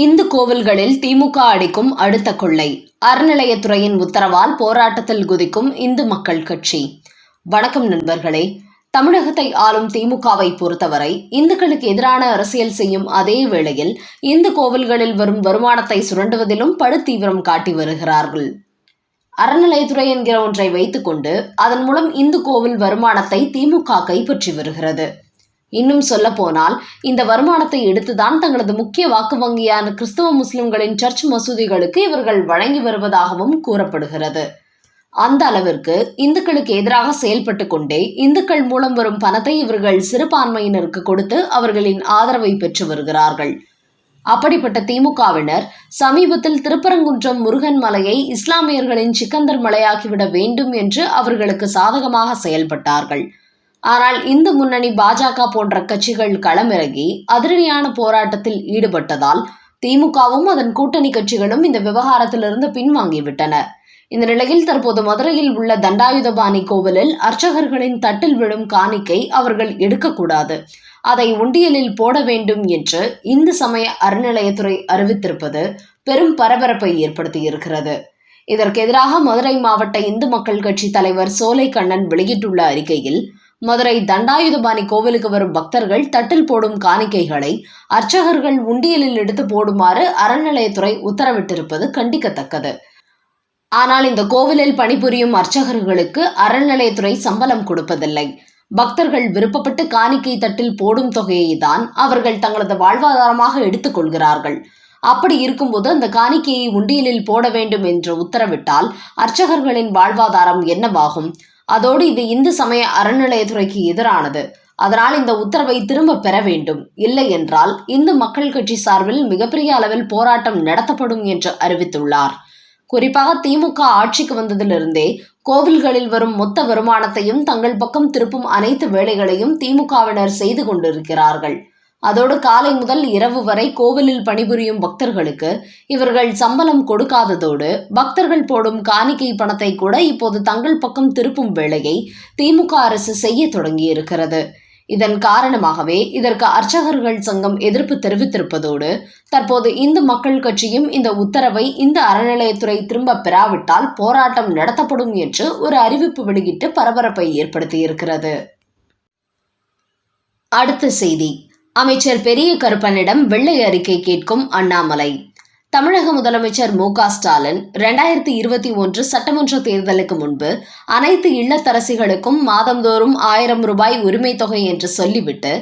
இந்து கோவில்களில் திமுக அடிக்கும் அடுத்த கொள்ளை. அறநிலையத்துறையின் உத்தரவால் போராட்டத்தில் குதிக்கும் இந்து மக்கள் கட்சி. வணக்கம் நண்பர்களே. தமிழகத்தை ஆளும் திமுகவை பொறுத்தவரை இந்துக்களுக்கு எதிரான அரசியல் செய்யும் அதே வேளையில் இந்து கோவில்களில் வரும் வருமானத்தை சுரண்டுவதிலும் படுதீவிரம் காட்டி வருகிறார்கள். அறநிலையத்துறை என்கிற ஒன்றை வைத்துக்கொண்டு அதன் மூலம் இந்து கோவில் வருமானத்தை திமுக கைப்பற்றி வருகிறது. இன்னும் சொல்ல போனால் இந்த வருமானத்தை எடுத்துதான் தங்களது முக்கிய வாக்கு வங்கியான கிறிஸ்தவ முஸ்லிம்களின் சர்ச் மசூதிகளுக்கு இவர்கள் வழங்கி வருவதாகவும் கூறப்படுகிறது. அந்த அளவிற்கு இந்துக்களுக்கு எதிராக செயல்பட்டு கொண்டே இந்துக்கள் மூலம் வரும் பணத்தை இவர்கள் சிறுபான்மையினருக்கு கொடுத்து அவர்களின் ஆதரவை பெற்று வருகிறார்கள். அப்படிப்பட்ட திமுகவினர் சமீபத்தில் திருப்பரங்குன்றம் முருகன் மலையை இஸ்லாமியர்களின் சிக்கந்தர் மலையாக்கிவிட வேண்டும் என்று அவர்களுக்கு சாதகமாக செயல்பட்டார்கள். ஆனால் இந்து முன்னணி பாஜக போன்ற கட்சிகள் களமிறங்கி அதிரடியான போராட்டத்தில் ஈடுபட்டதால் திமுகவும் அதன் கூட்டணி கட்சிகளும் இந்த விவகாரத்திலிருந்து பின்வாங்கிவிட்டன. இந்த நிலையில் தற்போது மதுரையில் உள்ள தண்டாயுதபாணி கோவிலில் அர்ச்சகர்களின் தட்டில் விழும் காணிக்கை அவர்கள் எடுக்கக்கூடாது. அதை உண்டியலில் போட வேண்டும் என்று இந்து சமய அறநிலையத்துறை அறிவித்திருப்பது பெரும் பரபரப்பை ஏற்படுத்தியிருக்கிறது. இதற்கு எதிராக மதுரை மாவட்ட இந்து மக்கள் கட்சி தலைவர் சோலை கண்ணன் வெளியிட்டுள்ள அறிக்கையில் மதுரை தண்டாயுதபாணி கோவிலுக்கு வரும் பக்தர்கள் தட்டில் போடும் காணிக்கைகளை அர்ச்சகர்கள் உண்டியலில் எடுத்து போடுமாறு அறநிலையத்துறை உத்தரவிட்டிருப்பது கண்டிக்கத்தக்கது. ஆனால் இந்த கோவிலில் பணிபுரியும் அர்ச்சகர்களுக்கு அறநிலையத்துறை சம்பளம் கொடுப்பதில்லை. பக்தர்கள் விருப்பப்பட்டு காணிக்கை தட்டில் போடும் தொகையை தான் அவர்கள் தங்களது வாழ்வாதாரமாக எடுத்துக்கொள்கிறார்கள் அப்படி இருக்கும்போது அந்த காணிக்கையை உண்டியலில் போட வேண்டும் என்று உத்தரவிட்டால் அர்ச்சகர்களின் வாழ்வாதாரம் என்னவாகும்? அதோடு இது இந்து சமய அறநிலையத்துறைக்கு எதிரானது. அதனால் இந்த உத்தரவை திரும்ப பெற வேண்டும். இல்லை என்றால் இந்து மக்கள் கட்சி சார்பில் மிகப்பெரிய அளவில் போராட்டம் நடத்தப்படும் என்று அறிவித்துள்ளார். குறிப்பாக திமுக ஆட்சிக்கு வந்ததிலிருந்தே கோவில்களில் வரும் மொத்த வருமானத்தையும் தங்கள் பக்கம் திருப்பும் அனைத்து வேலைகளையும் திமுகவினர் செய்து கொண்டிருக்கிறார்கள். அதோடு காலை முதல் இரவு வரை கோவிலில் பணிபுரியும் பக்தர்களுக்கு இவர்கள் சம்பளம் கொடுக்காததோடு பக்தர்கள் போடும் காணிக்கை பணத்தை கூட இப்போது தங்கள் பக்கம் திருப்பும் வேலையை திமுக அரசு செய்ய தொடங்கியிருக்கிறது. இதன் காரணமாகவே இதற்கு அர்ச்சகர்கள் சங்கம் எதிர்ப்பு தெரிவித்திருப்பதோடு தற்போது இந்து மக்கள் கட்சியும் இந்த உத்தரவை இந்த அறநிலையத்துறை திரும்ப பெறாவிட்டால் போராட்டம் நடத்தப்படும் என்று ஒரு அறிவிப்பு வெளியிட்டு பரபரப்பை ஏற்படுத்தியிருக்கிறது. அடுத்த செய்தி. அமைச்சர் பெரிய கருப்பனிடம் வெள்ளை அறிக்கை கேட்கும் அண்ணாமலை. தமிழக முதலமைச்சர் மு க ஸ்டாலின் இரண்டாயிரத்தி இருபத்தி ஒன்று சட்டமன்ற தேர்தலுக்கு முன்பு அனைத்து இல்லத்தரசிகளுக்கும் மாதந்தோறும் ஆயிரம் ரூபாய் உரிமை தொகை என்று சொல்லிவிட்டு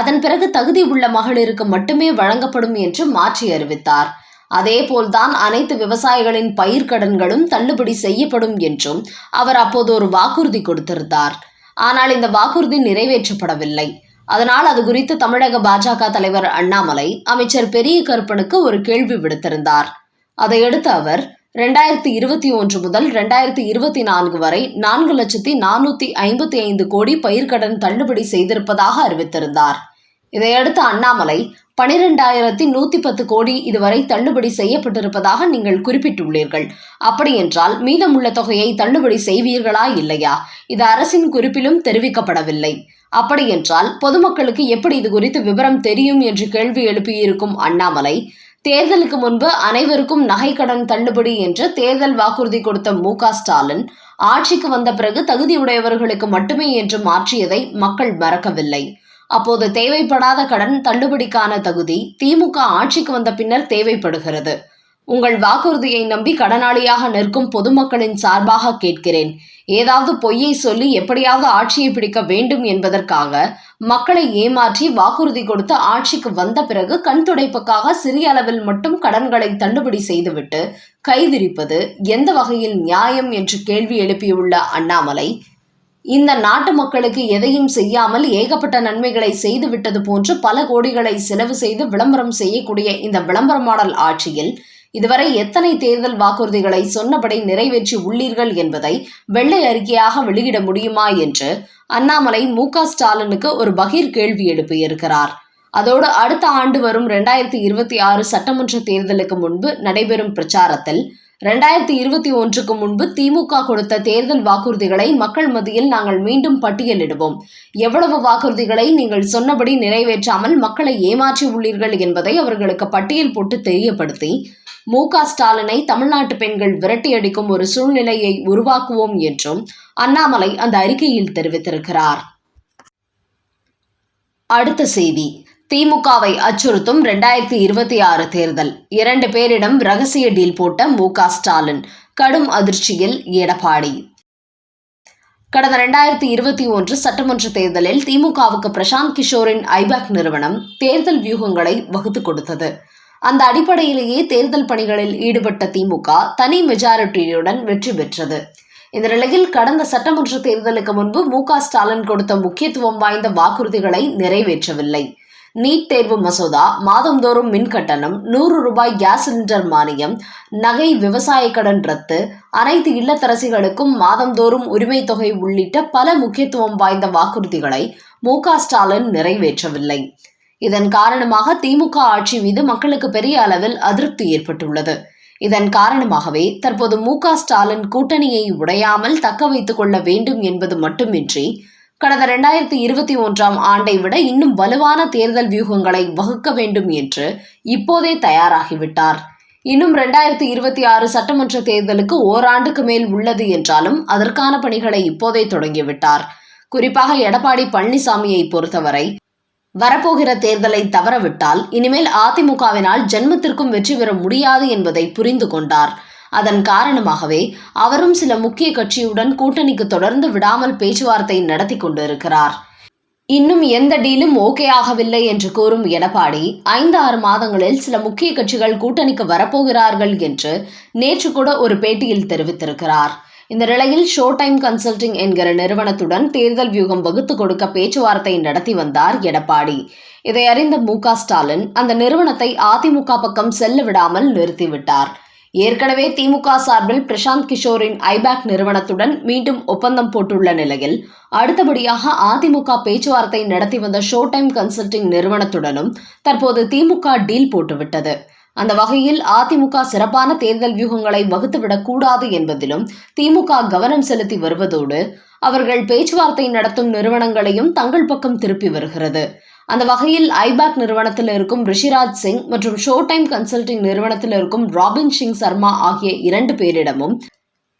அதன் பிறகு தகுதி உள்ள மகளிருக்கு மட்டுமே வழங்கப்படும் என்று மாற்றி அறிவித்தார். அதேபோல்தான் அனைத்து விவசாயிகளின் பயிர்க்கடன்களும் தள்ளுபடி செய்யப்படும் என்றும் அவர் அப்போது ஒரு வாக்குறுதி கொடுத்திருந்தார். ஆனால் இந்த வாக்குறுதி நிறைவேற்றப்படவில்லை. அதனால் அது குறித்து தமிழக பாஜக தலைவர் அண்ணாமலை அமைச்சர் பெரிய கருப்பனுக்கு ஒரு கேள்வி விடுத்திருந்தார். அதையடுத்து அவர் ரெண்டாயிரத்தி இருபத்தி ஒன்று முதல் ரெண்டாயிரத்தி இருபத்தி நான்கு வரை நான்கு லட்சத்தி நானூத்தி ஐம்பத்தி ஐந்து கோடி பயிர்க்கடன் தள்ளுபடி செய்திருப்பதாக அறிவித்திருந்தார். இதையடுத்து அண்ணாமலை பனிரெண்டாயிரத்தி நூத்தி பத்து கோடி இதுவரை தள்ளுபடி செய்யப்பட்டிருப்பதாக நீங்கள் குறிப்பிட்டுள்ளீர்கள். அப்படியென்றால் மீதமுள்ள தொகையை தள்ளுபடி செய்வீர்களா இல்லையா? இது அரசின் குறிப்பிலும் தெரிவிக்கப்படவில்லை. அப்படியென்றால் பொதுமக்களுக்கு எப்படி இது குறித்து விவரம் தெரியும் என்று கேள்வி எழுப்பியிருக்கும் அண்ணாமலை தேர்தலுக்கு முன்பு அனைவருக்கும் நகைக்கடன் தள்ளுபடி என்று தேர்தல் வாக்குறுதி கொடுத்த மு. ஸ்டாலின் ஆட்சிக்கு வந்த பிறகு தகுதியுடையவர்களுக்கு மட்டுமே என்று மாற்றியதை மக்கள் மறக்கவில்லை. அப்போது தேவைப்படாத கடன் தள்ளுபடிக்கான தகுதி திமுக ஆட்சிக்கு வந்த பின்னர் தேவைப்படுகிறது. உங்கள் வாக்குறுதியை நம்பி கடனாளியாக நிற்கும் பொதுமக்களின் சார்பாக கேட்கிறேன். ஏதாவது பொய்யை சொல்லி எப்படியாவது ஆட்சியை பிடிக்க வேண்டும் என்பதற்காக மக்களை ஏமாற்றி வாக்குறுதி கொடுத்து ஆட்சிக்கு வந்த பிறகு கண் துடைப்புக்காக சிறிய அளவில் மட்டும் கடன்களை தள்ளுபடி செய்துவிட்டு கைவிரிப்பது எந்த வகையில் நியாயம் என்று கேள்வி எழுப்பியுள்ள அண்ணாமலை இந்த நாட்டு மக்களுக்கு எதையும் செய்யாமல் ஏகப்பட்ட நன்மைகளை செய்துவிட்டது போன்று பல கோடிகளை செலவு செய்து விளம்பரம் செய்யக்கூடிய இந்த விளம்பர மாடல் ஆட்சியில் இதுவரை எத்தனை தேர்தல் வாக்குறுதிகளை சொன்னபடி நிறைவேற்றி உள்ளீர்கள் என்பதை வெள்ளை அறிக்கையாக வெளியிட முடியுமா என்று அண்ணாமலை மு ஸ்டாலினுக்கு ஒரு பகீர் கேள்வி எழுப்பியிருக்கிறார் அதோடு அடுத்த ஆண்டு வரும் இரண்டாயிரத்தி இருபத்தி ஆறு சட்டமன்ற தேர்தலுக்கு முன்பு நடைபெறும் பிரச்சாரத்தில் ரெண்டாயிரத்தி இருபத்தி ஒன்றுக்கு முன்பு திமுக கொடுத்த தேர்தல் வாக்குறுதிகளை மக்கள் மத்தியில் நாங்கள் மீண்டும் பட்டியலிடுவோம். எவ்வளவு வாக்குறுதிகளை நீங்கள் சொன்னபடி நிறைவேற்றாமல் மக்களை ஏமாற்றி உள்ளீர்கள் என்பதை அவர்களுக்கு பட்டியல் போட்டு தெரியப்படுத்தி மு க ஸ்டாலினை தமிழ்நாட்டு பெண்கள் விரட்டியடிக்கும் ஒரு சூழ்நிலையை உருவாக்குவோம் என்றும் அண்ணாமலை அந்த அறிக்கையில் தெரிவித்திருக்கிறார். அடுத்த செய்தி. திமுகவை அச்சுறுத்தும் இரண்டாயிரத்தி இருபத்தி ஆறு தேர்தல். இரண்டு பேரிடம் ரகசிய டீல் போட்ட மு க ஸ்டாலின். கடும் அதிர்ச்சியில் எடப்பாடி. கடந்த இரண்டாயிரத்தி இருபத்தி ஒன்று சட்டமன்ற தேர்தலில் திமுகவுக்கு பிரசாந்த் கிஷோரின் ஐபேக் நிறுவனம் தேர்தல் வியூகங்களை வகுத்துக் கொடுத்தது. அந்த அடிப்படையிலேயே தேர்தல் பணிகளில் ஈடுபட்ட திமுக தனி மெஜாரிட்டியுடன் வெற்றி பெற்றது. இந்த நிலையில் கடந்த சட்டமன்ற தேர்தலுக்கு முன்பு மு ஸ்டாலின் கொடுத்த முக்கியத்துவம் வாய்ந்த வாக்குறுதிகளை நிறைவேற்றவில்லை. நீட் தேர்வு மசோதா மாதந்தோறும் மின் கட்டணம் நூறு ரூபாய் கேஸ் சிலிண்டர் மானியம் நகை விவசாய கடன் ரத்து அனைத்து இல்லத்தரசிகளுக்கும் மாதந்தோறும் உரிமை தொகை உள்ளிட்ட பல முக்கியத்துவம் வாய்ந்த வாக்குறுதிகளை மு ஸ்டாலின் நிறைவேற்றவில்லை. இதன் காரணமாக திமுக ஆட்சி மீது மக்களுக்கு பெரிய அளவில் அதிருப்தி ஏற்பட்டுள்ளது. இதன் காரணமாகவே தற்போது மு ஸ்டாலின் கூட்டணியை உடையாமல் தக்க வைத்துக் கொள்ள வேண்டும் என்பது மட்டுமின்றி கடந்த இரண்டாயிரத்தி இருபத்தி ஒன்றாம் ஆண்டை விட இன்னும் வலுவான தேர்தல் வியூகங்களை வகுக்க வேண்டும் என்று இப்போதே தயாராகிவிட்டார். இன்னும் இரண்டாயிரத்தி இருபத்தி ஆறு சட்டமன்ற தேர்தலுக்கு ஓராண்டுக்கு மேல் உள்ளது என்றாலும் அதற்கான பணிகளை இப்போதே தொடங்கிவிட்டார். குறிப்பாக எடப்பாடி பழனிசாமியை பொறுத்தவரை வரப்போகிற தேர்தலை தவறவிட்டால் இனிமேல் அதிமுகவினால் ஜென்மத்திற்கும் வெற்றி பெற முடியாது என்பதை புரிந்து கொண்டார். அதன் காரணமாகவே அவரும் சில முக்கிய கட்சியுடன் கூட்டணிக்கு தொடர்ந்து விடாமல் பேச்சுவார்த்தை நடத்தி கொண்டிருக்கிறார். இன்னும் எந்த டீலும் ஓகே ஆகவில்லை என்று கூறும் எடப்பாடி ஐந்து ஆறு மாதங்களில் சில முக்கிய கட்சிகள் கூட்டணிக்கு வரப்போகிறார்கள் என்று நேற்று கூட ஒரு பேட்டியில் தெரிவித்திருக்கிறார். இந்த நிலையில் ஷோ டைம் கன்சல்டிங் என்கிற நிறுவனத்துடன் தேர்தல் வியூகம் வகுத்து கொடுக்க பேச்சுவார்த்தை நடத்தி வந்தார் எடப்பாடி. இதை அறிந்த மு ஸ்டாலின் அந்த நிறுவனத்தை அதிமுக பக்கம் செல்ல விடாமல் நிறுத்திவிட்டார். ஏற்கனவே திமுக சார்பில் பிரசாந்த் கிஷோரின் ஐபேக் நிறுவனத்துடன் மீண்டும் ஒப்பந்தம் போட்டுள்ள நிலையில் அடுத்தபடியாக அதிமுக பேச்சுவார்த்தை நடத்தி வந்த ஷோ டைம் கன்சல்டிங் நிறுவனத்துடனும் தற்போது திமுக டீல் போட்டுவிட்டது. அந்த வகையில் அதிமுக சிறப்பான தேர்தல் வியூகங்களை வகுத்துவிடக்கூடாது என்பதிலும் திமுக கவனம் செலுத்தி வருவதோடு அவர்கள் பேச்சுவார்த்தை நடத்தும் நிறுவனங்களையும் தங்கள் பக்கம் திருப்பி வருகிறது. அந்த வகையில் ஐபேக் நிறுவனத்தில் இருக்கும் ரிஷிராஜ் சிங் மற்றும் ஷோ டைம் கன்சல்டிங் நிறுவனத்தில் இருக்கும் ராபின் சிங் சர்மா ஆகிய இரண்டு பேரிடமும்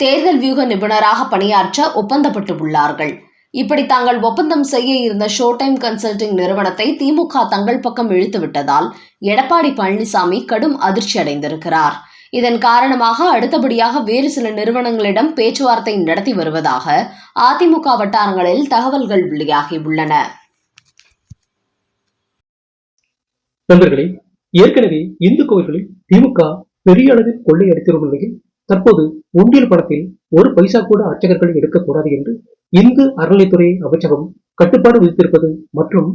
தேர்தல் வியூக நிபுணராக பணியாற்ற ஒப்பந்தப்பட்டு உள்ளார்கள் இப்படி தாங்கள் ஒப்பந்தம் செய்ய இருந்த ஷோ டைம் கன்சல்டிங் நிறுவனத்தை திமுக தங்கள் பக்கம் இழுத்து விட்டதால் எடப்பாடி பழனிசாமி கடும் அதிர்ச்சி அடைந்திருக்கிறார். இதன் காரணமாக அடுத்தபடியாக வேறு சில நிறுவனங்களிடம் பேச்சுவார்த்தை நடத்தி வருவதாக அதிமுக வட்டாரங்களில் தகவல்கள் வெளியாகியுள்ளன நண்பர்களே ஏற்கனவே இந்து கோவில்களில் திமுக பெரிய அளவில் கொள்ளையடித்திரும் நிலையில் தற்போது உண்டியல் பணத்தில் ஒரு பைசா கூட அர்ச்சகர்கள் எடுக்கக்கூடாது என்று இந்து அறநிலைத்துறை அமைச்சகம் கட்டுப்பாடு விதித்திருப்பது மற்றும்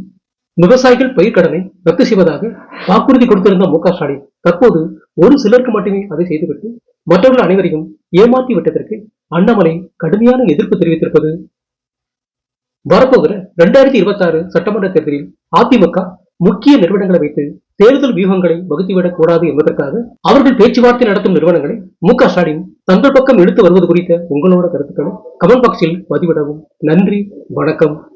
விவசாயிகள் பயிர்க்கடனை ரத்து செய்வதாக வாக்குறுதி கொடுத்திருந்த மு ஸ்டாலின் தற்போது ஒரு சிலருக்கு மட்டுமே அதை செய்துவிட்டு மற்றவர்கள் அனைவரையும் ஏமாற்றி விட்டதற்கு அண்ணாமலை கடுமையான எதிர்ப்பு தெரிவித்திருப்பது வரப்போகிற இரண்டாயிரத்தி இருபத்தி ஆறு சட்டமன்ற தேர்தலில் அதிமுக முக்கிய நிறுவனங்களை வைத்து தேர்தல் வியூகங்களை வகுத்துவிடக் கூடாது என்பதற்காக அவர்கள் பேச்சுவார்த்தை நடத்தும் நிறுவனங்களை மு க ஸ்டாலின் தங்கள் பக்கம் இழுத்து வருவது குறித்த உங்களோட கருத்துக்களை கமெண்ட் பாக்ஸில் பதிவிடவும். நன்றி வணக்கம்.